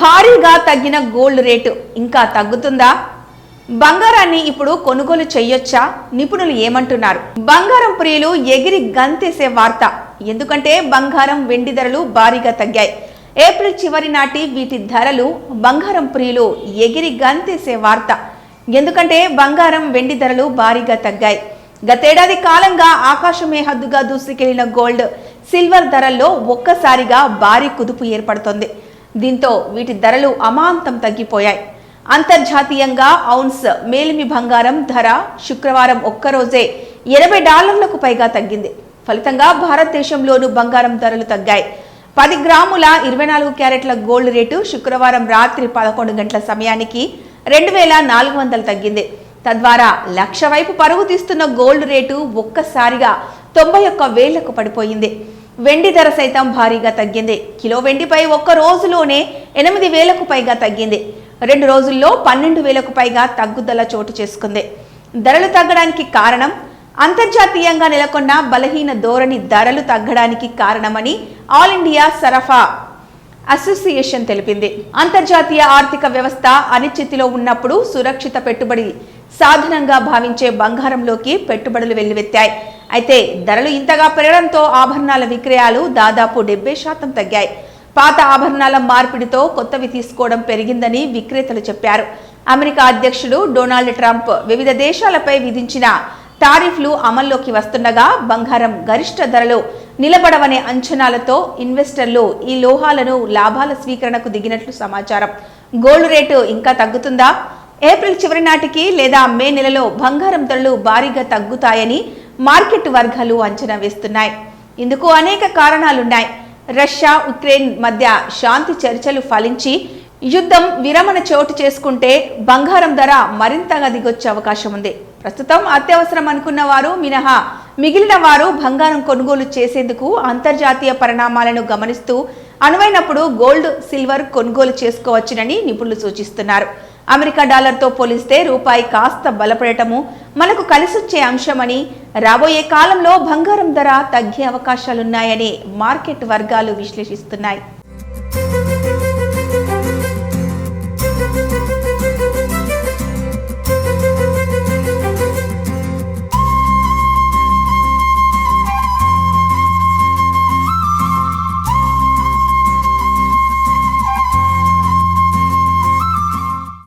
భారీగా తగ్గిన gold rate ఇంకా తగ్గుతుందా? బంగారాన్ని ఇప్పుడు కొనుగోలు చేయొచ్చా? నిపుణులు ఏమంటున్నారు? బంగారం ప్రియులు ఎగిరి గంతేసే వార్త. ఎందుకంటే బంగారం వెండి ధరలు భారీగా తగ్గాయి. ఏప్రిల్ చివరి నాటి వీటి ధరలు బంగారం ప్రియులు ఎగిరి గంతేసే వార్త. ఎందుకంటే బంగారం వెండి ధరలు భారీగా తగ్గాయి. గతేడాది కాలంగా ఆకాశమే హద్దుగా దూసుకెళ్ళిన గోల్డ్ సిల్వర్ ధరల్లో ఒక్కసారిగా భారీ కుదుపు ఏర్పడుతోంది. దీంతో వీటి ధరలు అమాంతం తగ్గిపోయాయి. అంతర్జాతీయంగా ఔన్స్ మేలిమి బంగారం ధర శుక్రవారం ఒక్కరోజే ఎనభై డాలర్లకు పైగా తగ్గింది. ఫలితంగా భారతదేశంలోనూ బంగారం ధరలు తగ్గాయి. పది గ్రాముల ఇరవై నాలుగు క్యారెట్ల గోల్డ్ రేటు శుక్రవారం రాత్రి పదకొండు గంటల సమయానికి రెండు వేల నాలుగు వందలు తగ్గింది. తద్వారా లక్ష వైపు పరుగు తీస్తున్న గోల్డ్ రేటు ఒక్కసారిగా తొంభై ఒక్క వేలకు పడిపోయింది. వెండి ధర సైతం భారీగా తగ్గింది. కిలో వెండిపై ఒక్క రోజులోనే ఎనిమిది వేలకు పైగా తగ్గింది. రెండు రోజుల్లో పన్నెండు వేలకు పైగా తగ్గుదల చోటు చేసుకుంది. ధరలు తగ్గడానికి కారణం అంతర్జాతీయంగా నెలకొన్న బలహీన ధోరణి ధరలు తగ్గడానికి కారణమని ఆల్ ఇండియా సరఫా అసోసియేషన్ తెలిపింది. అంతర్జాతీయ ఆర్థిక వ్యవస్థ అనిశ్చితిలో ఉన్నప్పుడు సురక్షిత పెట్టుబడి సాధనంగా భావించే బంగారంలోకి పెట్టుబడులు వెల్లువెత్తాయి. అయితే ధరలు ఇంతగా పెరగడంతో ఆభరణాల విక్రయాలు దాదాపు డెబ్బై శాతం తగ్గాయి. పాత ఆభరణాల మార్పిడితో కొత్తవి తీసుకోవడం పెరిగిందని విక్రేతలు చెప్పారు. అమెరికా అధ్యక్షుడు డొనాల్డ్ ట్రంప్ వివిధ దేశాలపై విధించిన టారిఫ్లు అమల్లోకి వస్తుండగా బంగారం గరిష్ట ధరలో నిలబడవనే అంచనాలతో ఇన్వెస్టర్లు ఈ లోహాలను లాభాల స్వీకరణకు దిగినట్లు సమాచారం. గోల్డ్ రేటు ఇంకా తగ్గుతుందా? ఏప్రిల్ చివరి నాటికి లేదా మే నెలలో బంగారం ధరలు భారీగా తగ్గుతాయని మార్కెట్ వర్గాలు అంచనా వేస్తున్నాయి. ఇందుకు అనేక కారణాలున్నాయి. రష్యా ఉక్రెయిన్ మధ్య శాంతి చర్చలు ఫలించి యుద్ధం విరమణ చోటు చేసుకుంటే బంగారం ధర మరింతగా దిగొచ్చే అవకాశం ఉంది. ప్రస్తుతం అత్యవసరం అనుకున్న వారు మినహా మిగిలిన వారు బంగారం కొనుగోలు చేసేందుకు అంతర్జాతీయ పరిణామాలను గమనిస్తూ అనువైనప్పుడు గోల్డ్ సిల్వర్ కొనుగోలు చేసుకోవచ్చునని నిపుణులు సూచిస్తున్నారు. అమెరికా డాలర్తో పోలిస్తే రూపాయి కాస్త బలపడటము మనకు కలిసొచ్చే అంశమని రాబోయే కాలంలో బంగారం ధర తగ్గే అవకాశాలున్నాయని మార్కెట్ వర్గాలు విశ్లేషిస్తున్నాయి.